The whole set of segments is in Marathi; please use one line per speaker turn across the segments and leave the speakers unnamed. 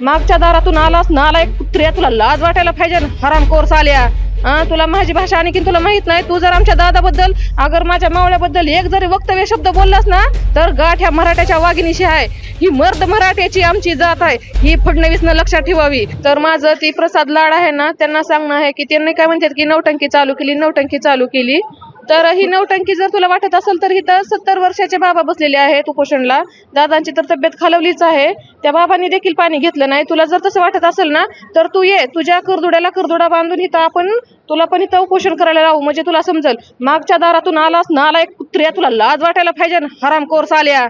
मागच्या दारातून आलास ना आला एक कुत्र्या तुला लाज वाटायला पाहिजे हराम कोर्स आल्या हा तुला माझी भाषा आणखी तुला माहीत नाही. तू जर आमच्या दादाबद्दल अगर माझ्या मावळ्याबद्दल एक जरी वक्तव्य शब्द बोललास ना तर गाठ ह्या मराठ्याच्या वाघिणीशी आहे. ही मर्द मराठ्याची आमची जात आहे. ही फडणवीसनं लक्षात ठेवावी. तर माझं ती प्रसाद लाड आहे ना त्यांना सांगणं आहे की त्यांनी काय म्हणतात की नौटंकी चालू केली नौटंकी चालू केली. तर ही नवटंकी जर तुला वाटत असेल तर इथं सत्तर वर्षाचे बाबा बसलेले आहेत उपोषणला. दादांची तर तब्येत खालवलीच आहे. त्या बाबांनी देखील पाणी घेतलं नाही. तुला जर तसं वाटत असेल ना तर तू ये. तुझ्या करदुड्याला करदुडा बांधून इथं आपण तुला पण इथं उपोषण करायला लावू. म्हणजे तुला समजल मागच्या दारातून आलास ना आला एक कुत्र्या तुला लाज वाटायला पाहिजे ना. हराम कोर्स आल्या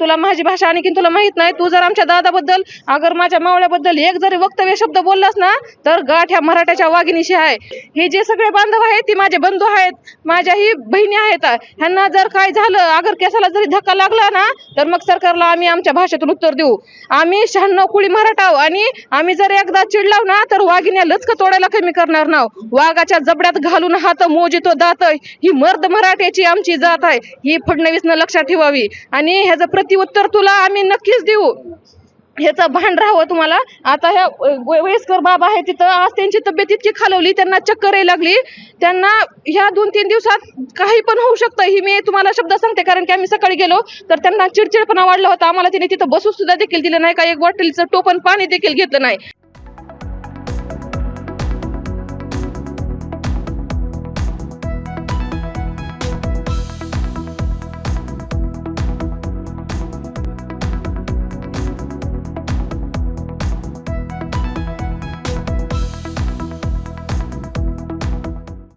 तुला माझी भाषा आणखी तुला माहीत नाही. तू जर आमच्या दादाबद्दल अगर माझ्या मावळ्याबद्दल एक जरी वक्तव्य शब्द बोललास ना तर गाठ ह्या मराठ्याच्या वाघिणीशी आहे. हे जे सगळे बांधव आहेत ते माझे बंधू आहेत माझ्या ही बहिणी आहेत. ह्यांना जर काय झालं अगर केसाला जरी धक्का लागला ना तर मग सरकारला आम्ही आमच्या भाषेतून उत्तर देऊ. आम्ही शहाण्णव कुळी मराठा आणि आम्ही जर एकदा चिडलाव ना तर वाघिण्या लचक तोडायला कमी करणार ना वाघाच्या जबड्यात घालून हात मोजितो दात ही मर्द मराठ्याची आमची जात आहे. ही फडणवीसनं लक्षात ठेवावी. आणि ह्याचं प्रतिउत्तर तुला आम्ही नक्कीच देऊ. ह्याचं भान राहावं तुम्हाला. आता ह्या वयस्कर बाबा आहे तिथं. आज त्यांची तब्येत इतकी खालवली त्यांना चक्कर यायला लागली. त्यांना ह्या दोन तीन दिवसात काही पण होऊ शकतं. ही मी तुम्हाला शब्द सांगते कारण की आम्ही सकाळी गेलो तर त्यांना चिडचिडपणा वाढला होता. आम्हाला तिने तिथं बसू सुद्धा देखील दिलं नाही का? एक बॉटलचं टोपण पाणी देखील घेतलं नाही.